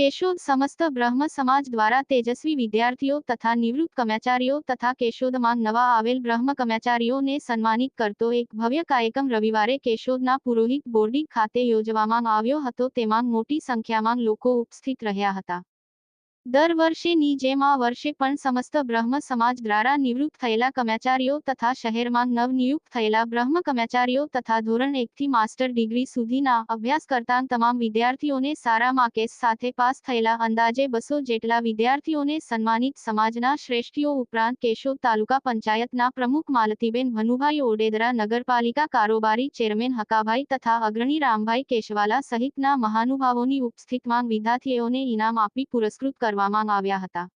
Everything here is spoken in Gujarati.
કેશોદ સમસ્ત બ્રહ્મ સમાજ દ્વારા તેજસ્વી વિદ્યાર્થીઓ તથા નિવૃત્ત કર્મચારીઓ તથા કેશોદમાં નવા આવેલ બ્રહ્મ કર્મચારીઓને સન્માનિત કરતો એક ભવ્ય કાર્યક્રમ રવિવારે કેશોદના પુરોહિત બોર્ડિંગ ખાતે યોજવામાં આવ્યો હતો. તેમાં મોટી સંખ્યામાં લોકો ઉપસ્થિત રહ્યા હતા. દર વર્ષેની જેમ આ વર્ષે પણ સમસ્ત બ્રહ્મ સમાજ દ્વારા નિવૃત્ત થયેલા કર્મચારીઓ તથા શહેરમાં નવનિયુક્ત થયેલા બ્રહ્મ કર્મચારીઓ તથા ધોરણ એકથી માસ્ટર ડિગ્રી સુધીના અભ્યાસ કરતા તમામ વિદ્યાર્થીઓને સારા માર્કેસ સાથે પાસ થયેલા અંદાજે બસો જેટલા વિદ્યાર્થીઓને સન્માનિત સમાજના શ્રેષ્ઠીઓ ઉપરાંત કેશોદ તાલુકા પંચાયતના પ્રમુખ માલતીબેન ભનુભાઈ ઓડેદરા, નગરપાલિકા કારોબારી ચેરમેન હકાભાઈ તથા અગ્રણી રામભાઈ કેશવાલા સહિતના મહાનુભાવોની ઉપસ્થિતમાં વિદ્યાર્થીઓને ઇનામ આપી પુરસ્કૃત કરવામાં આવ્યા હતા.